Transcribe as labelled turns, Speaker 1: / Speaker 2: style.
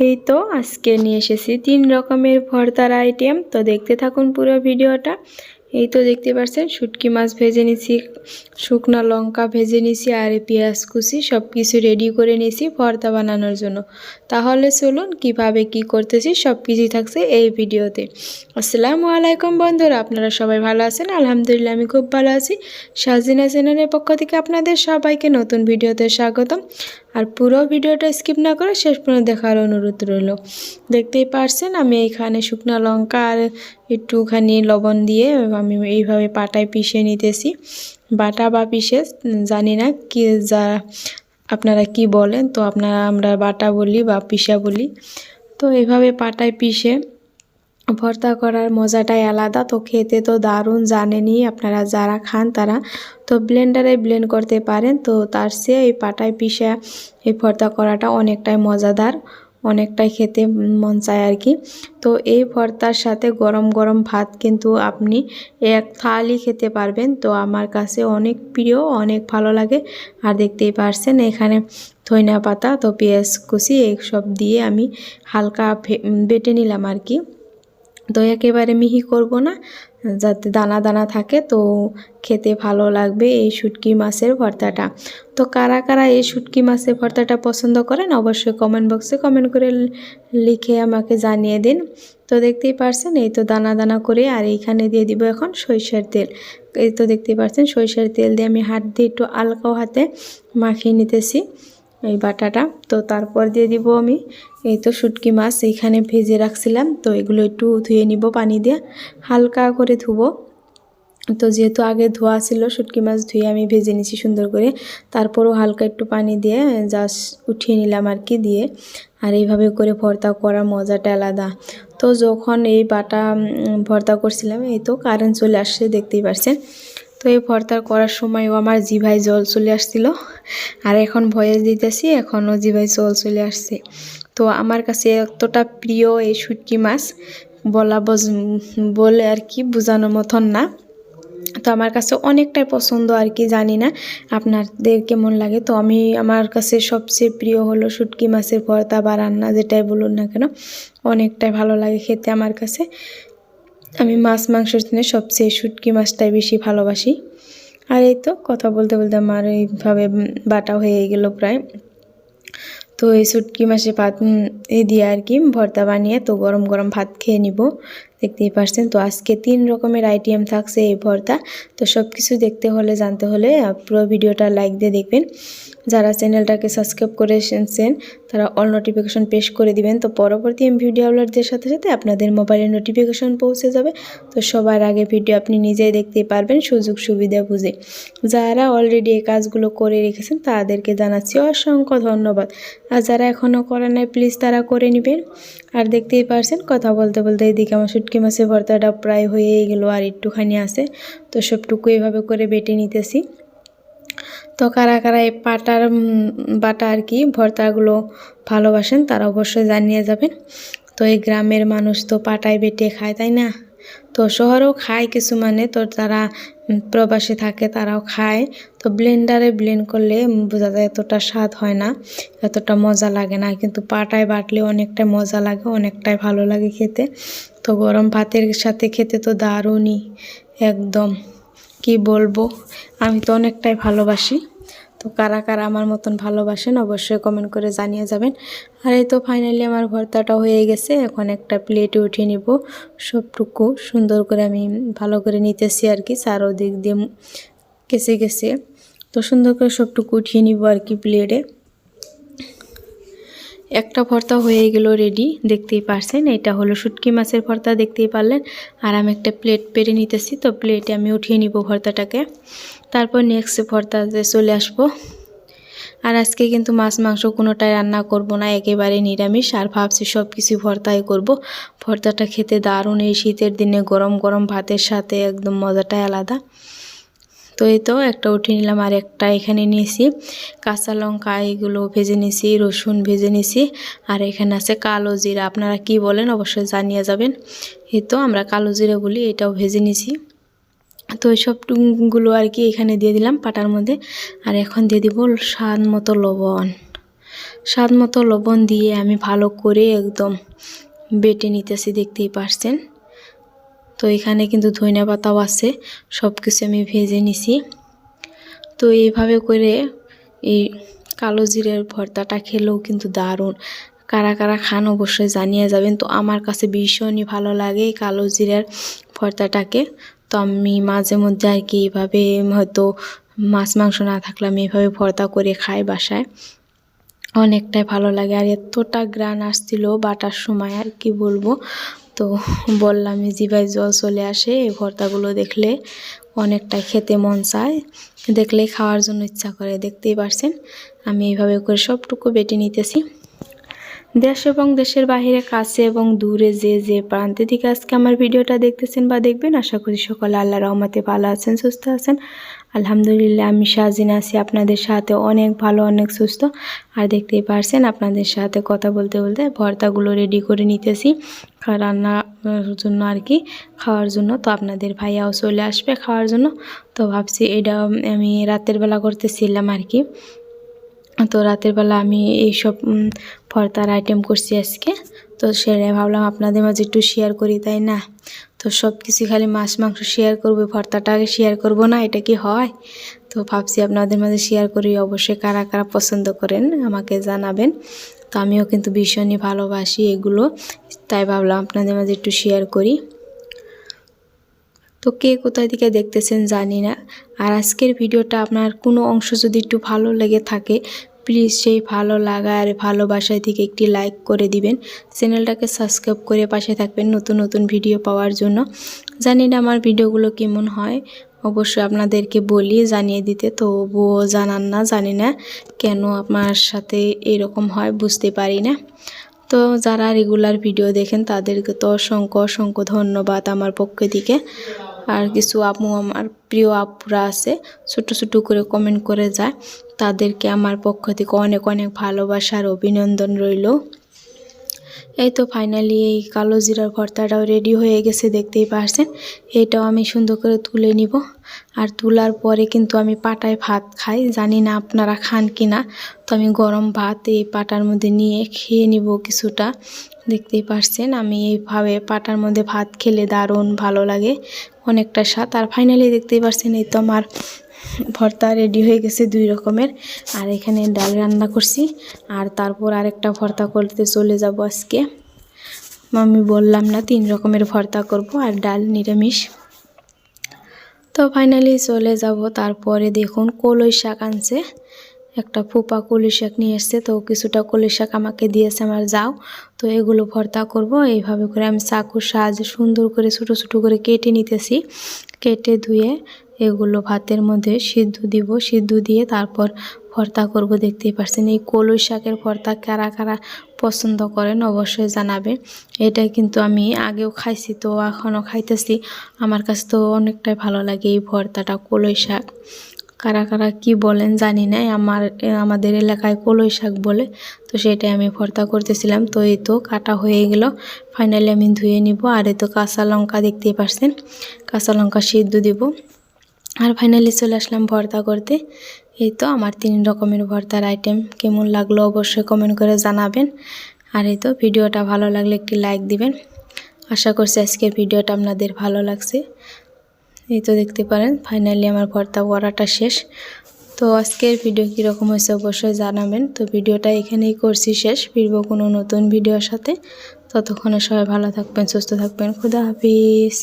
Speaker 1: এই তো আজকে নিয়ে এসেছি তিন রকমের ভর্তার আইটেম তো দেখতে থাকুন পুরো ভিডিওটা। এই তো দেখতে পাচ্ছেন শুটকি মাছ ভেজে নিছি, শুকনো লঙ্কা ভেজে নিছি আর পেঁয়াজ কুচি সব কিছু রেডি করে নিয়েছি ভর্তা বানানোর জন্য। তাহলে চলুন কীভাবে কি করতেছি সব কিছুই থাকছে এই ভিডিওতে। আসসালামু আলাইকুম বন্ধুরা, আপনারা সবাই ভালো আছেন? আলহামদুলিল্লাহ আমি খুব ভালো আছি। সাজিনা চ্যানেলের পক্ষ থেকে আপনাদের সবাইকে নতুন ভিডিওতে স্বাগতম। আর পুরো ভিডিওটা স্কিপ না করে শেষ পর্যন্ত দেখার অনুরোধ রইল। দেখতেই পারছেন আমি এইখানে শুকনো লঙ্কা আর একটুখানি লবণ দিয়ে আমি এইভাবে পাটায় পিষে নিতেছি। বাটা বা পিষে, জানি না কি যা, আপনারা কি বলেন? তো আপনারা, আমরা বাটা বলি বা পিষা বলি। তো এইভাবে পাটায় পিষে ভর্তা করার মজাটাই আলাদা। তো খেতে তো দারুণ, জানেনই আপনারা যারা খান তারা। তো ব্লেন্ডারে ব্লেন্ড করতে পারেন। তো তার চেয়ে এই পাটায় পিষা, এই ভর্তা করাটা অনেকটাই মজাদার। অনেকটাই খেতে মন চায় আর কি। তো এই ভর্তার সাথে গরম গরম ভাত কিন্তু আপনি এক থালি খেতে পারবেন। তো আমার কাছে অনেক প্রিয়, অনেক ভালো লাগে। আর দেখতেই পারছেন এখানে ধইনা পাতা, তো পেঁয়াজ কুচি, এইসব দিয়ে আমি হালকা বেটে নিলাম আর কি। তো একেবারে মিহি করব না, যাতে দানা দানা থাকে। তো খেতে ভালো লাগবে এই শুটকি মাছের ভর্তাটা। তো কারা কারা এই শুটকি মাছের ভর্তাটা পছন্দ করেন, অবশ্যই কমেন্ট বক্সে কমেন্ট করে লিখে আমাকে জানিয়ে দিন। তো দেখতেই পারছেন, এই তো দানা দানা করে আর এইখানে দিয়ে দিব এখন সরিষার তেল। এই তো দেখতেই পারছেন, সরিষার তেল দিয়ে আমি হাত দিয়ে একটু আলকাও হাতে মাখিয়ে নিতেছি। এই বাটাটা। তো তারপর দিয়ে দিব আমি এই তো শুটকি মাছ এইখানে ভেজে রাখছিলাম। তো এগুলো একটু ধুয়ে নিব পানি দিয়ে, হালকা করে ধুবো। তো যেহেতু আগে ধোয়া ছিল, শুটকি মাছ ধুয়ে আমি ভেজে নিছি সুন্দর করে। তারপরও হালকা একটু পানি দিয়ে জাস্ট উঠিয়ে নিলাম আর কি দিয়ে। আর এইভাবে করে ভর্তা করার মজাটা আলাদা। তো যখন এই বাটা ভর্তা করছিলাম, এই তো কারেন্ট চলে আসছে, দেখতেই পারছেন। তো এই ভর্তা করার সময়ও আমার জিভাই জল চলে আসছিল। আর এখন ভয়েস দিতেছি, এখনও জিভাই জল চলে আসছে। তো আমার কাছে এতটা প্রিয় এই শুটকি মাছ, বলা বলে আর কি বোঝানোর মতন না। তো আমার কাছে অনেকটাই পছন্দ আর কি, জানি না আপনাদের কেমন লাগে। তো আমি, আমার কাছে সবচেয়ে প্রিয় হলো শুটকি মাছের ভর্তা বা রান্না, যেটাই বলুন না কেন, অনেকটাই ভালো লাগে খেতে আমার কাছে। আমি মাছ, মাংসের জন্য সবচেয়ে শুটকি মাছটাই বেশি ভালোবাসি। আর এই তো কথা বলতে বলতে আমার এইভাবে বাটা হয়ে গেল প্রায়। তো এই শুটকি মাছে ভাত এ দিয়ে আর কি ভর্তা বানিয়ে তো গরম গরম ভাত খেয়ে নিব। দেখতেই পারছেন। তো আজকে তিন রকমের আইটেম থাকছে এই ভর্তা। তো সব কিছু দেখতে হলে, জানতে হলে পুরো ভিডিওটা লাইক দিয়ে দেখবেন। যারা চ্যানেলটাকে সাবস্ক্রাইব করে এসেছেন তারা অল নোটিফিকেশন পেশ করে দিবেন। তো পরবর্তী ভিডিও আপলোডদের সাথে সাথে আপনাদের মোবাইলে নোটিফিকেশন পৌঁছে যাবে। তো সবার আগে ভিডিও আপনি নিজেই দেখতে পারবেন, সুযোগ সুবিধা বুঝে। যারা অলরেডি এই কাজগুলো করে রেখেছেন, তাদেরকে জানাচ্ছি অসংখ্য ধন্যবাদ। আর যারা এখনও করে নাই প্লিজ তারা করে নেবেন। আর দেখতেই পারছেন, কথা বলতে বলতে এদিকে আমার শুটকি মাছের ভর্তাটা প্রায় হয়েই গেলো আর একটুখানি আছে। তো সবটুকু এভাবে করে বেটে নিতেছি। তো কারা কারা এই পাটার বাটা আর কি ভর্তাগুলো ভালোবাসেন তারা অবশ্যই জানিয়ে যাবেন। তো এই গ্রামের মানুষ তো পাটায় বেটে খায়, তাই না? তো শহরেও খায় কিছু মানে তো যারা প্রবাসে থাকে তারাও খায়। তো ব্লেন্ডারে ব্লেন্ড করলে বোঝা যায় এতটা স্বাদ হয় না, এতটা মজা লাগে না। কিন্তু পাটায় বাটলে অনেকটাই মজা লাগে, অনেকটাই ভালো লাগে খেতে। তো গরম ভাতের সাথে খেতে তো দারুণই, একদম। কি বলব? আমি তো অনেকটাই ভালোবাসি। তো কারা কারা আমার মতন ভালোবাসেন অবশ্যই কমেন্ট করে জানিয়ে যাবেন। আর এই তো ফাইনালি আমার ভর্তাটা হয়ে গেছে, এখন একটা প্লেটে উঠিয়ে নিব। সবটুকু সুন্দর করে আমি ভালো করে নিতেছি আর কি চারোদিক দিয়ে কেসে গেছে। তো সুন্দর করে সবটুকু উঠিয়ে নিব আর কি প্লেটে একটা ভর্তা হয়ে গেল রেডি দেখতেই পারছেন, এটা হলো শুটকি মাছের ভর্তা, দেখতেই পারলেন। আর আমি একটা প্লেট পেরে নিতেছি, তো প্লেটে আমি উঠিয়ে নিব ভর্তাটাকে। তারপর নেক্সট ভর্তাতে চলে আসব। আর আজকে কিন্তু মাছ মাংস কোনোটাই রান্না করব না, একেবারে নিরামিষ। আর ভাবছি সব কিছু ভর্তাই করব। ভর্তাটা খেতে দারুণ এই শীতের দিনে গরম গরম ভাতের সাথে একদম মজাটাই আলাদা। তো এই তো একটা উঠিয়ে নিলাম আর একটা এখানে নিয়েছি। কাঁচা লঙ্কা এগুলো ভেজে নিয়েছি, রসুন ভেজে নিয়েছি আর এখানে আছে কালো জিরা। আপনারা কি বলেন অবশ্যই জানিয়ে যাবেন। এই তো আমরা কালো জিরা বলি এটাও ভেজে নিয়েছি। তো সবগুলো আর কি এখানে দিয়ে দিলাম পাটার মধ্যে। আর এখন দিয়ে দিব স্বাদ মতো লবণ। স্বাদ মতো লবণ দিয়ে আমি ভালো করে একদম বেটে নিতেছি, দেখতেই পারছেন। তো এখানে কিন্তু ধনিয়া পাতাও আছে সব কিছু আমি ভেজে নিছি। তো এইভাবে করে এই কালো জিরের ভর্তাটা খেলেও কিন্তু দারুণ। কারা কারা খান অবশ্যই জানিয়ে যাবেন। তো আমার কাছে ভীষণই ভালো লাগে এই কালো জিরের ভর্তাটাকে। তো আমি মাঝে মধ্যে আর কি এইভাবে হয়তো মাছ মাংস না থাকলে আমি এইভাবে ভর্তা করে খাই বাসায়। অনেকটাই ভালো লাগে। আর এতটা গ্রান আসছিল বাটার সময়, আর কি বলব? তো বললাম জিভায় জল চলে আসে, এই ভর্তাগুলো দেখলে অনেকটা খেতে মন চায়। দেখলে খাওয়ার জন্য ইচ্ছা করে, দেখতেই পারছেন। আমি এইভাবে করে সবটুকু বেটে নিতেছি। দেশ এবং দেশের বাহিরে, কাছে এবং দূরে যে যে প্রান্তে থেকে আজকে আমার ভিডিওটা দেখতেছেন বা দেখবেন, আশা করি সকলে আল্লাহ রহমতে ভালো আছেন, সুস্থ আছেন। আলহামদুলিল্লাহ, আমি সাজিন আছি আপনাদের সাথে অনেক ভালো, অনেক সুস্থ। আর দেখতেই পারছেন, আপনাদের সাথে কথা বলতে বলতে ভর্তাগুলো রেডি করে নিতেছি রান্নার জন্য আর কি, খাওয়ার জন্য। তো আপনাদের ভাইয়াও চলে আসবে খাওয়ার জন্য। তো ভাবছি এটা আমি রাতের বেলা করতেছিলাম আর কি। তো রাতের বেলা আমি এইসব ভর্তার আইটেম করছি আজকে। তো সেটাই ভাবলাম আপনাদের মাঝে একটু শেয়ার করি, তাই না? তো সব কিছু খালি মাছ মাংস শেয়ার করব ভর্তাটা আগে শেয়ার করব না, এটা কি হয়? তো ভাবছি আপনাদের মাঝে শেয়ার করি, অবশ্যই কারা কারা পছন্দ করেন আমাকে জানাবেন। তো আমিও কিন্তু ভীষণই ভালোবাসি এগুলো, তাই ভাবলাম আপনাদের মাঝে একটু শেয়ার করি। তো কে কোথায় থেকে দেখতেছেন জানি না। আর আজকের ভিডিওটা আপনার কোনো অংশ যদি একটু ভালো লেগে থাকে প্লিজ সেই ভালো লাগা আর ভালোবাসায় থেকে একটি লাইক করে দিবেন। চ্যানেলটাকে সাবস্ক্রাইব করে পাশে থাকবেন নতুন নতুন ভিডিও পাওয়ার জন্য। জানি না আমার ভিডিওগুলো কেমন হয়। অবশ্যই আপনাদেরকে বলি, জানিয়ে দিতে। তো তবুও জানান না, জানি না কেন আপনার সাথে এরকম হয়, বুঝতে পারি না। তো যারা রেগুলার ভিডিও দেখেন, তাদেরকে তো অসংখ্য অসংখ্য ধন্যবাদ আমার পক্ষ থেকে। আর কিছু আপু আমার প্রিয় আপুরা আছে, ছোটো ছোটো করে কমেন্ট করে যায়। তাদেরকে আমার পক্ষ থেকে অনেক অনেক ভালোবাসার অভিনন্দন রইল। এই তো ফাইনালি এই কালো জিরার ভর্তাটাও রেডি হয়ে গেছে, দেখতেই পারছেন। এটাও আমি সুন্দর করে তুলে নিব। আর তোলার পরে কিন্তু আমি পাটায় ভাত খাই। জানি না আপনারা খান কি না তো আমি গরম ভাত এই পাটার মধ্যে নিয়ে খেয়ে নিব কিছুটা। দেখতেই পারছেন, আমি এইভাবে পাটার মধ্যে ভাত খেলে দারুণ ভালো লাগে। অনেকটা স্বাদ। আর ফাইনালি দেখতেই পারছেন এই তো আমার ভর্তা রেডি হয়ে গেছে দুই রকমের। আর এখানে ডাল রান্না করছি। আর তারপর আরেকটা ভর্তা করতে চলে যাব আজকে। আমি বললাম না তিন রকমের ভর্তা করব আর ডাল নিরামিষ। তো ফাইনালি চলে যাব। তারপরে দেখুন কলই শাক আনছে। একটা ফুপা কলি শাক নিয়ে এসছে, তো কিছুটা কলি শাক আমাকে দিয়েছে আমার যাও। তো এগুলো ভর্তা করব, এইভাবে করে আমি চাকু সাহায্যে সুন্দর করে, ছোটো ছোটো করে কেটে নিতেছি। কেটে ধুয়ে এগুলো ভাতের মধ্যে সিদ্ধ দিব, সিদ্ধ দিয়ে তারপর ভর্তা করব, দেখতেই পারছেন। এই কলই শাকের ভর্তা কারা কারা পছন্দ করেন অবশ্যই জানাবে। এটা কিন্তু আমি আগেও খাইছি, তো এখনও খাইতেছি। আমার কাছে তো অনেকটাই ভালো লাগে এই ভর্তাটা কলই শাক। কারা কারা কি বলেন জানি না আমার আমাদের এলাকায় কলই শাক বলে, তো সেটাই আমি ভর্তা করতেছিলাম। তো এই তো কাটা হয়ে গেল। ফাইনালি আমি ধুয়ে নিব। আর এই তো কাঁচা লঙ্কা দেখতেই পারছেন। কাঁচা লঙ্কা সিদ্ধ দিব। আর ফাইনালি চলে আসলাম ভর্তা করতে। এই তো আমার তিন রকমের ভর্তার আইটেম কেমন লাগল অবশ্যই কমেন্ট করে জানাবেন। আর এই তো ভিডিওটা ভালো লাগলে একটি লাইক দিবেন। আশা করছি আজকের ভিডিওটা আপনাদের ভালো লাগছে। এই তো দেখতে পারেন ফাইনালি আমার ভর্তা বড়াটা শেষ। তো আজকের ভিডিও কীরকম হয়েছে অবশ্যই জানাবেন। তো ভিডিওটা এখানেই করছি শেষ, ফিরব কোনো নতুন ভিডিওর সাথে। ততক্ষণে সবাই ভালো থাকবেন, সুস্থ থাকবেন, খুদা হাফিজ।